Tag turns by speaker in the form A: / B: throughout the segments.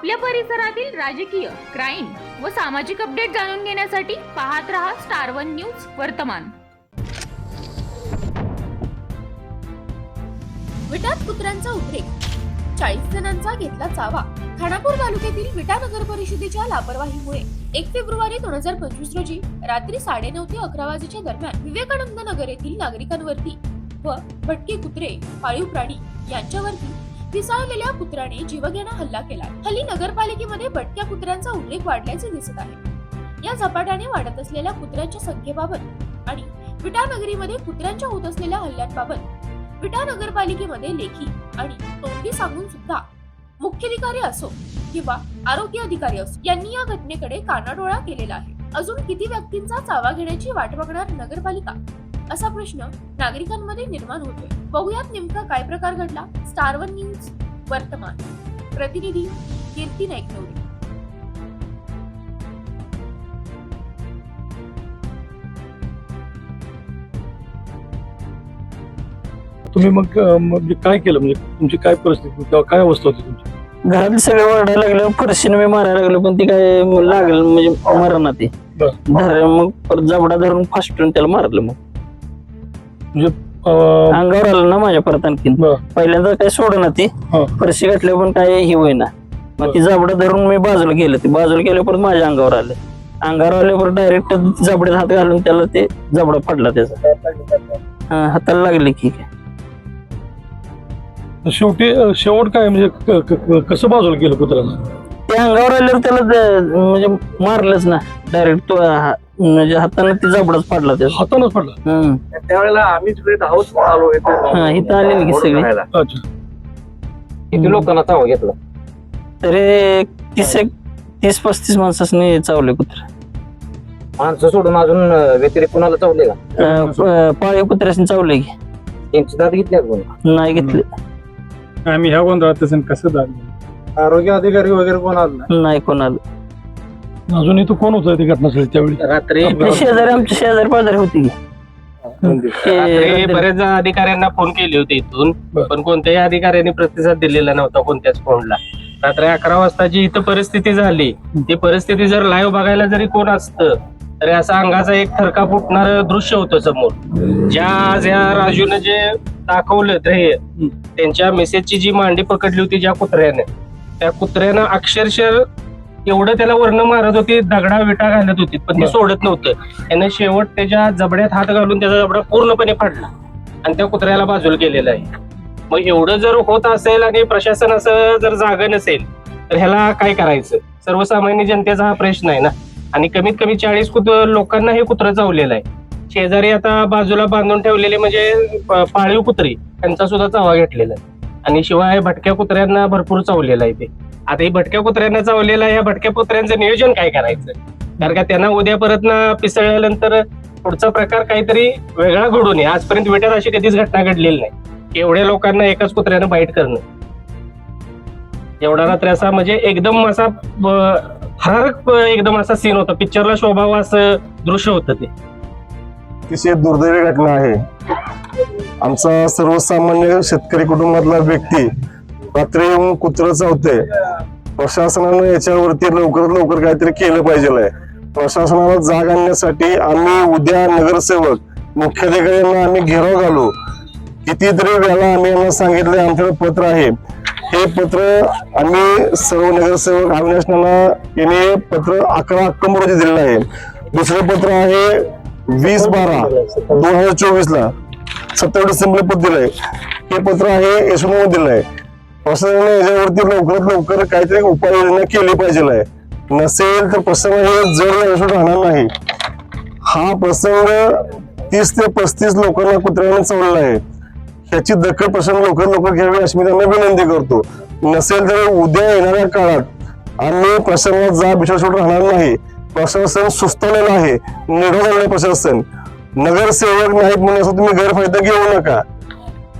A: आपल्या परिसरातील राजकीय क्राईम व सामाजिक अपडेट जाणून घेण्यासाठी पाहत रहा स्टार वन न्यूज वर्तमान.
B: विटात कुत्र्यांचा उद्रेक. चाळीस जणांचा घेतला चावा. खानापूर तालुक्यातील विटा नगर परिषदेच्या लापरवाहीमुळे एक फेब्रुवारी दोन हजार पंचवीस रोजी रात्री साडेनऊ ते अकरा वाजेच्या दरम्यान विवेकानंद नगर येथील नागरिकांवरती व भटके कुत्रे पाळीव प्राणी यांच्यावरती पिसाळलेल्या कुत्र्याने जीवघेणा हल्ला केला. हल्ली नगरपालिकेमध्ये भटक्या कुत्र्यांचा उल्लेख वाढल्याचे दिसत आहे. या झपाट्याने वाढत असलेल्या कुत्र्यांच्या संख्येबाबत आणि विटानगरीमध्ये कुत्र्यांच्या होत असलेल्या हल्ल्यांबाबत विटा नगरपालिकेमध्ये लेखी आणि तोंडी सांगून सुद्धा मुख्याधिकारी असो किंवा आरोग्य अधिकारी असो यांनी या घटनेकडे कानाडोळा केलेला आहे. अजून किती व्यक्तींचा चावा घेण्याची वाट बघणार नगरपालिका? असा प्रश्न नागरिकांमध्ये निर्माण होतोय. बघूयात नेमका काय प्रकार घडला. स्टार वन न्यूज वर्तमान. प्रतिनिधी कीर्ती नाईकनवरे.
C: तुम्ही मग म्हणजे काय केलं? म्हणजे तुमची काय परिस्थिती तेव्हा काय अवस्था होती तुमची?
D: घरातले सगळे ओरडायला लागले. फरशीने मी मारायला लागलो पण ती काय लागलं म्हणजे मरणा ते.
C: बरं.
D: धर मग परत जबडा धरून फास्टून त्याला मारलं मग.
C: अं,
D: अंगावर आलं ना माझ्या परत आणखीन.
C: बरं.
D: पहिल्यांदा काय सोडना ती.
C: हा.
D: फरशी घातल्या पण काय हे होईना. मग ती जबडा धरून मी बाजूला गेलं. ते बाजूला गेल्या परत माझ्या अंगावर आलं. अंगावर आल्यावर डायरेक्ट जबड्यात हात घालून त्याला ते जबडा पडला त्याचा. हा, हाताला लागले की काय.
C: शेवटी अं, शेवट काय म्हणजे क- क- क- कसं बाजूला गेलं कुत्र्याला?
D: ते अंगावर आल्यावर त्याला म्हणजे मारलंच ना. डायरेक्ट तो म्हणजे हाताने ते जबडाच पडला त्याचा
C: हातानच पडला
D: हम्म.
E: त्यावेळेला आम्ही तिकडे धावत आलो
D: हा इथं आलेली की सगळी.
C: अच्छा.
E: किती लोकांना चाव घेतला?
D: तरी तीस एक तीस पस्तीस माणसाने चावले कुत्रे.
E: माणसं सोडून अजून अं, व्यतिरिक्त कुणाला चावले का?
D: अं, प- पाळीव चावले की.
E: त्यांची दात घेतल्या कोण?
D: नाही घेतले.
F: आम्ही ह्या गोंधळात कसं दाखवलं
G: आरोग्य अधिकारी वगैरे कोण आलं?
D: नाही कोणाला
C: अजून इथं कोण होतं ती घटनास्थळी त्यावेळी?
E: रात्री
D: ते शेजारी आमच्या शेजारी पाजारी होती. की ते
H: रात्री बरेच अधिकाऱ्यांना फोन केले होते इथून
C: बरं.
H: पण कोणत्याही अधिकाऱ्यांनी प्रतिसाद दिलेला नव्हता कोणत्याच फोनला. रात्री अकरा वाजता जी इथं परिस्थिती झाली. ती परिस्थिती जर लाईव्ह बघायला जरी कोण असतं तरी असं अंगाचा एक थरका फुटणार दृश्य होतं समोर. ज्या ज्या राजूने जे दाखवलं ते त्यांच्या मेसेजची जी मांडी पकडली होती ज्या कुत्र्याने त्या कुत्र्यानं अक्षरशः एवढं त्याला वर्ण मारत होती दगडा विटा घालत होती पण ते. सोडत नव्हतं. त्याने शेवट त्याच्या जबड्यात हात घालून त्याचा जबडा पूर्णपणे फाडला. आणि त्या कुत्र्याला बाजूला गेलेला आहे. मग एवढं जर होत असेल आणि प्रशासन असं जर जागं नसेल तर ह्याला काय करायचं? सर्वसामान्य जनतेचा हा प्रश्न आहे ना. आणि कमीत कमी चाळीस कुत लोकांना हे कुत्रं चावलेलं आहे. शेजारी आता बाजूला बांधून ठेवलेले म्हणजे पाळीव कुत्री त्यांचा सुद्धा चावा घेतलेला आहे. आणि शिवाय भटक्या कुत्र्यांना भरपूर चावलेलं आहे ते. आता ही भटक्या कुत्र्यांना चावलेलं आहे या भटक्या कुत्र्यांचं नियोजन काय करायचं? कारण का त्यांना उद्या परत ना पिसळल्यानंतर पुढचा प्रकार काहीतरी वेगळा घडू नये आजपर्यंत विटर अशी कधीच घटना घडलेली नाही. एवढ्या लोकांना एकाच कुत्र्यानं बाईट करणं. एवढा रात्री असा म्हणजे एकदम असा ब- एकदम असा सीन होता. पिक्चरला शोभावं असं दृश्य होतं ते.
G: अतिशय दुर्दैवी घटना आहे. आमचा सर्वसामान्य शेतकरी कुटुंबातला व्यक्ती रात्री येऊन कुत्र चावते. प्रशासनानं याच्यावरती लवकरात लवकर काहीतरी केलं पाहिजे प्रशासनाला जाग आणण्यासाठी आम्ही उद्या नगरसेवक मुख्याधिकाऱ्यांना आम्ही घेराव घालू. कितीतरी वेळा आम्ही यांना सांगितले आमच्याकडे पत्र आहे. हे पत्र आम्ही सर्व नगरसेवक अविनाश नाना यांनी पत्र अकरा ऑक्टोबर रोजी दिलेलं आहे. दुसरं पत्र आहे वीस बारा दोन हजार चोवीस ला सत्तावीस डिसेंबर पत्र दिलंय. हे पत्र आहे यशवंत दिलंय प्रशासनाने याच्यावरती लवकरात लवकर काहीतरी उपाययोजना केली पाहिजे आहे. नसेल तर प्रसंग जड यशवंत राहणार नाही. हा प्रसंग तीस ते पस्तीस लोकांना कुत्र्याने चालला आहे. त्याची दखल प्रसंग लवकर लवकर घ्यावी अशी मी त्यांना विनंती करतो. नसेल तर उद्या येणाऱ्या काळात आम्ही प्रशासनात जा विश्वास राहणार नाही. प्रशासन सुस्तवलेलं आहे. निढळ झालेलं प्रशासन. नगरसेवक नाहीत म्हणून असं तुम्ही गैरफायदा घेऊ नका.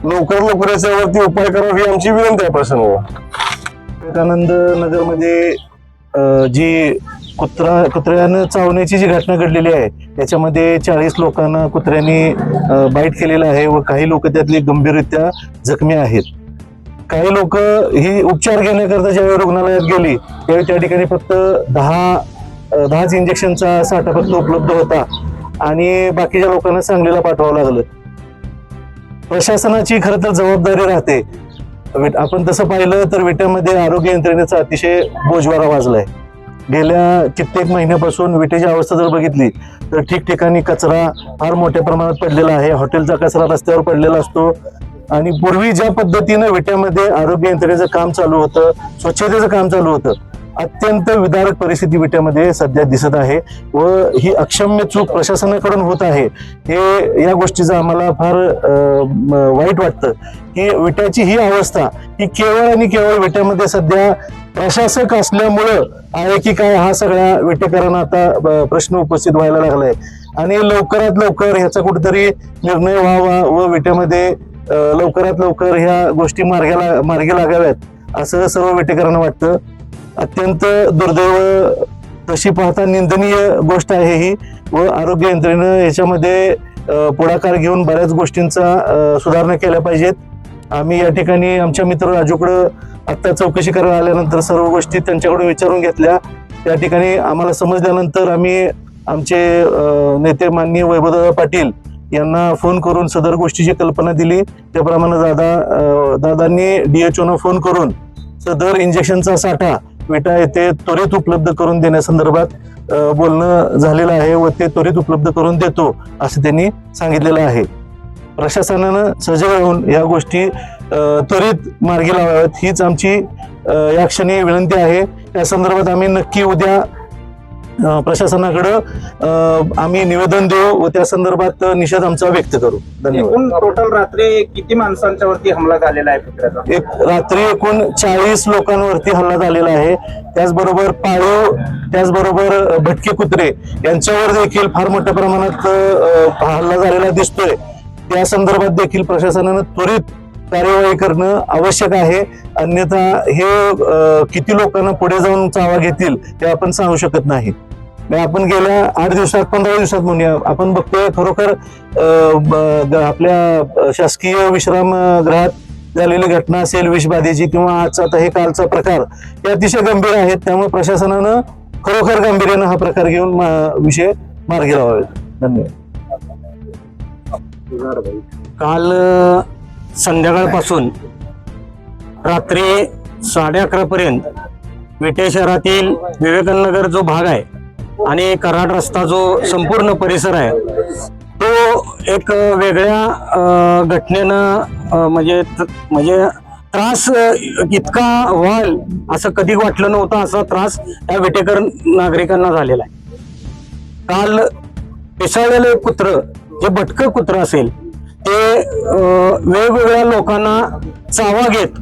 G: लवकर लवकर याच्यावरती उपाय करावा ही आमची विनंती आहे प्रशासनाला
I: विवेकानंद नगरमध्ये जी कुत्रा कुत्र्यानं चावण्याची जी घटना घडलेली आहे त्याच्यामध्ये चाळीस लोकांना कुत्र्यांनी बाईट केलेलं आहे व काही लोक त्यातले गंभीररित्या जखमी आहेत. काही लोक ही उपचार घेण्याकरता ज्यावेळी रुग्णालयात गेली त्यावेळी त्या ठिकाणी फक्त दहा दहाच इंजेक्शनचा साठा फक्त उपलब्ध होता. आणि बाकीच्या लोकांना सांगलीला पाठवावं लागलं. प्रशासनाची खरं तर जबाबदारी राहते. विट- आपण तसं पाहिलं तर विट्यामध्ये आरोग्य यंत्रणेचा अतिशय बोजवारा वाजलाय. गेल्या कित्येक महिन्यापासून विटेची अवस्था जर बघितली तर ठिकठिकाणी कचरा फार मोठ्या प्रमाणात पडलेला आहे. हॉटेलचा कचरा रस्त्यावर पडलेला असतो. आणि पूर्वी ज्या पद्धतीनं विट्यामध्ये आरोग्य यंत्रणेचं काम चालू होतं स्वच्छतेचं काम चालू होतं अत्यंत विदारक परिस्थिती विट्यामध्ये सध्या दिसत आहे व ही अक्षम्य चूक प्रशासनाकडून होत आहे. हे या गोष्टीचं आम्हाला फार वाईट वाटतं. की विट्याची ही अवस्था ही केवळ आणि केवळ विट्यामध्ये सध्या प्रशासक असल्यामुळं आहे की काय हा सगळ्या विटेकरांना आता प्रश्न उपस्थित व्हायला लागलाय. आणि लवकरात लवकर ह्याचा कुठेतरी निर्णय व्हावा व विट्यामध्ये लवकरात लवकर ह्या गोष्टी मार्गाला मार्गी लागाव्यात असं सर्व विटेकरांना वाटतं. अत्यंत दुर्दैव तशी पाहता निंदनीय गोष्ट आहे ही व आरोग्य यंत्रणेनं याच्यामध्ये पुढाकार घेऊन बऱ्याच गोष्टींचा सुधारणा केल्या पाहिजेत. आम्ही या ठिकाणी आमच्या मित्र राजूकडं आत्ता चौकशी करायला आल्यानंतर सर्व गोष्टी त्यांच्याकडून विचारून घेतल्या. त्या ठिकाणी आम्हाला समजल्यानंतर आम्ही आमचे नेते माननीय वैभवदादा पाटील यांना फोन करून सदर गोष्टीची कल्पना दिली. त्याप्रमाणे दादा अं, दादांनी डीएचओनं फोन करून सदर इंजेक्शनचा साठा विटा येथे त्वरित उपलब्ध करून देण्यासंदर्भात बोलणं झालेलं आहे व ते त्वरित उपलब्ध करून देतो असं त्यांनी सांगितलेलं आहे. प्रशासनानं सजग राहून या गोष्टी त्वरित मार्गी लावाव्यात. हीच आमची या क्षणी विनंती आहे. त्या संदर्भात आम्ही नक्की उद्या प्रशासनाकडं आम्ही निवेदन देऊ व त्या संदर्भात निषेध आमचा व्यक्त करू. धन्यवाद.
F: टोटल रात्री किती माणसांच्या वरती हमला झालेला आहे
I: एक रात्री एकूण चाळीस लोकांवरती हल्ला झालेला आहे. त्याचबरोबर पाळीव त्याचबरोबर भटके कुत्रे यांच्यावर देखील फार मोठ्या प्रमाणात हल्ला झालेला दिसतोय. त्या संदर्भात देखील प्रशासनानं त्वरित कार्यवाही करणं आवश्यक आहे. अन्यथा हे किती लोकांना पुढे जाऊन चावा घेतील ते आपण सांगू शकत नाही. आपण गेल्या आठ दिवसात पंधरा दिवसात म्हणूया. आपण बघतोय खरोखर आपल्या शासकीय विश्रामगृहात झालेली घटना असेल विषबाधेची किंवा आजचा आता हे कालचा प्रकार हे अतिशय गंभीर आहेत. त्यामुळे प्रशासनानं खरोखर गांभीर्यानं हा प्रकार घेऊन मा- विषय मार्गी लावावेत धन्यवाद.
J: काल संध्याकाळपासून रात्री साडे अकरा पर्यंत विटे शहरातील विवेकानगर जो भाग आहे आणि कराड रस्ता जो संपूर्ण परिसर आहे तो एक वेगळ्या घटनेनं म्हणजे त- म्हणजे त्रास इतका व्हाल असं कधी वाटलं नव्हतं असा त्रास या विटेकर नागरिकांना झालेला आहे. काल पिसाळलेलं एक कुत्र जे भटकं कुत्र असेल ते वेगवेगळ्या लोकांना चावा घेत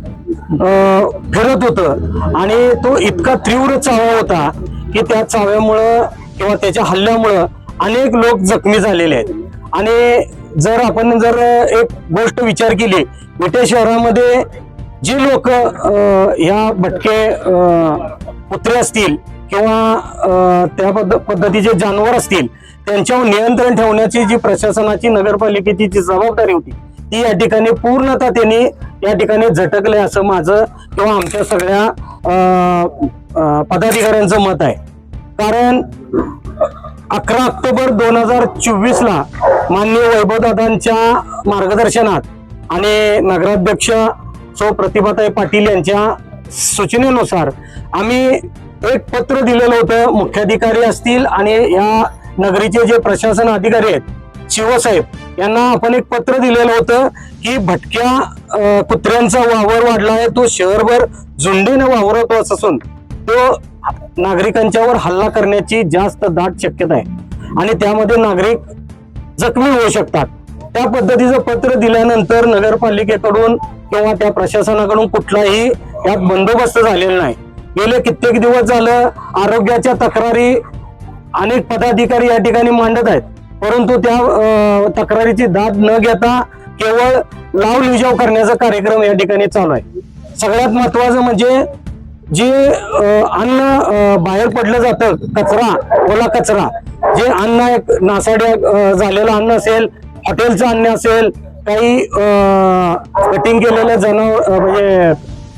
J: फिरत होतं आणि तो इतका तीव्र चावा होता की त्या चाव्यामुळं किंवा त्याच्या हल्ल्यामुळं अनेक लोक जखमी झालेले आहेत. आणि जर आपण जर एक गोष्ट विचार केली विटे शहरामध्ये जी लोक ह्या भटके कुत्रे असतील किंवा त्या पद्ध पद्धतीचे जानवर असतील त्यांच्यावर नियंत्रण ठेवण्याची जी प्रशासनाची नगरपालिकेची जी जबाबदारी होती ती या ठिकाणी पूर्णतः त्यांनी या ठिकाणी झटकले असं माझं किंवा आमच्या सगळ्या पदाधिकाऱ्यांचं मत आहे. कारण अकरा ऑक्टोबर दोन हजार चोवीस ला माननीय वैभवदादांच्या मार्गदर्शनात आणि नगराध्यक्ष सौ प्रतिभाताई पाटील यांच्या सूचनेनुसार आम्ही एक पत्र दिलेलं होतं. मुख्याधिकारी असतील आणि या नगरीचे जे प्रशासन अधिकारी आहेत शिवसाहेब यांना आपण एक पत्र दिलेलं होतं की भटक्या कुत्र्यांचा वावर वाढला आहे तो शहरभर झुंडीने वावरत असून तो नागरिकांच्यावर हल्ला करण्याची जास्त दाट शक्यता आहे. आणि त्यामध्ये नागरिक जखमी होऊ शकतात. त्या पद्धतीचं पत्र दिल्यानंतर नगरपालिकेकडून किंवा त्या प्रशासनाकडून कुठलाही यात बंदोबस्त झालेला नाही. गेले कित्येक दिवस झालं आरोग्याच्या तक्रारी अनेक पदाधिकारी या ठिकाणी मांडत आहेत. परंतु त्या तक्रारीची दाद न घेता केवळ लाव लिजाव करण्याचा कार्यक्रम या ठिकाणी चालू आहे. सगळ्यात महत्वाचं म्हणजे जे अन्न बाहेर पडलं जातं कचरा ओला कचरा जे अन्न एक नासाड्या झालेलं अन्न असेल हॉटेलचं अन्न असेल काही कटिंग केलेल्या जनावर म्हणजे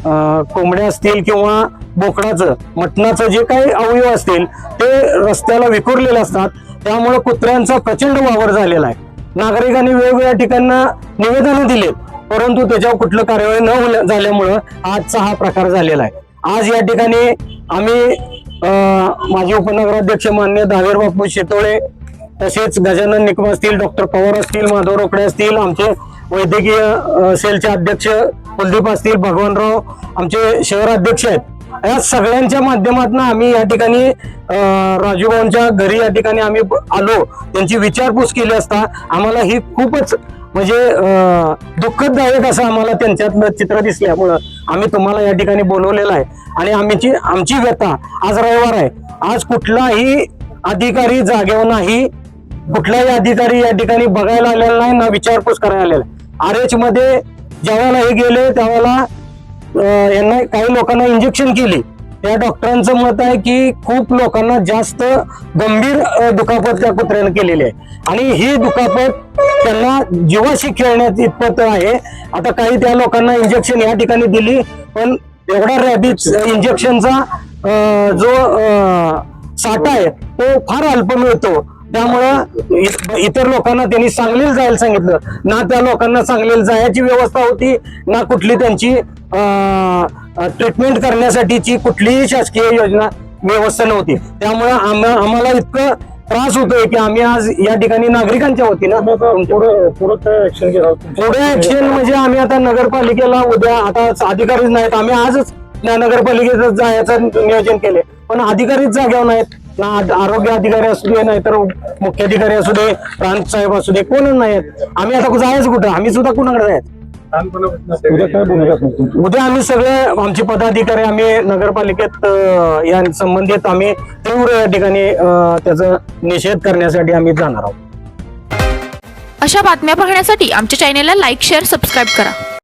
J: कोंबड्या असतील किंवा बोकडाचं मटणाचं जे काही अवयव असतील ते रस्त्याला विखुरलेले असतात. त्यामुळे कुत्र्यांचा प्रचंड वावर झालेला आहे. नागरिकांनी वेगवेगळ्या ठिकाणं निवेदनं दिले परंतु त्याच्यावर कुठलं कार्यवाही न होल्या- झाल्यामुळं आजचा हा प्रकार झालेला आहे. आज या ठिकाणी आम्ही माजी उपनगराध्यक्ष मान्य दावेर बापू शेतोळे तसेच गजानन निकम असतील डॉक्टर पवार असतील माधव रोकडे असतील आमचे वैद्यकीय सेलचे अध्यक्ष कुलदीप असतील भगवानराव आमचे शहराध्यक्ष आहेत. या सगळ्यांच्या माध्यमातून आम्ही या ठिकाणी राजूभाऊंच्या घरी या ठिकाणी आम्ही आलो. त्यांची विचारपूस केली असता आम्हाला ही खूपच म्हणजे दुःखदायक असं आम्हाला त्यांच्यातलं चित्र दिसल्यामुळं आम्ही तुम्हाला या ठिकाणी बोलवलेलं आहे. आणि आमची आमची व्यथा आज रविवार आहे. आज कुठलाही अधिकारी जागेवर नाही. कुठलाही अधिकारी या ठिकाणी बघायला आलेला नाही ना विचारपूस करायला आलेला आर एच मध्ये जेव्हा हे गेले त्यावेळेला यांना काही लोकांना इंजेक्शन केली. त्या डॉक्टरांचं मत आहे की खूप लोकांना जास्त गंभीर दुखापत त्या कुत्र्यानं केलेली आहे. आणि ही दुखापत त्यांना जीवाशी खेळण्यात इतपत आहे. आता काही त्या लोकांना इंजेक्शन या ठिकाणी दिली पण एवढा रॅबिज इंजेक्शनचा जो साठा आहे तो फार अल्प मिळतो. त्यामुळं इतर लोकांना त्यांनी सांगलीला जायला सांगितलं. ना त्या लोकांना सांगलीला जायची व्यवस्था होती ना कुठली त्यांची ट्रीटमेंट करण्यासाठीची कुठलीही शासकीय योजना व्यवस्था नव्हती. त्यामुळं आम- आम्हाला इतकं त्रास होतोय की आम्ही आज या ठिकाणी नागरिकांच्या वतीनं
C: पुढं ऍक्शन
J: म्हणजे आम्ही आता नगरपालिकेला उद्या आता अधिकारीच नाहीत. आम्ही आजच न- नगरपालिकेचं जायचं नियोजन केले पण अधिकारीच जाग्यावर नाहीत. आरोग्य अधिकारी असू दे नाहीतर मुख्याधिकारी असू दे प्रांत साहेब असू दे कोणच नाहीत आम्ही आता जायचं कुठं? आम्ही सुद्धा कुणाकडे जायचं
C: उद्या काय तुमची.
J: उद्या आम्ही सगळे आमचे पदाधिकारी आम्ही नगरपालिकेत या संबंधित आम्ही तीव्र या ठिकाणी त्याचा निषेध करण्यासाठी आम्ही जाणार आहोत.
A: अशा बातम्या पाहण्यासाठी आमच्या चॅनेलला लाईक शेअर सबस्क्राईब करा.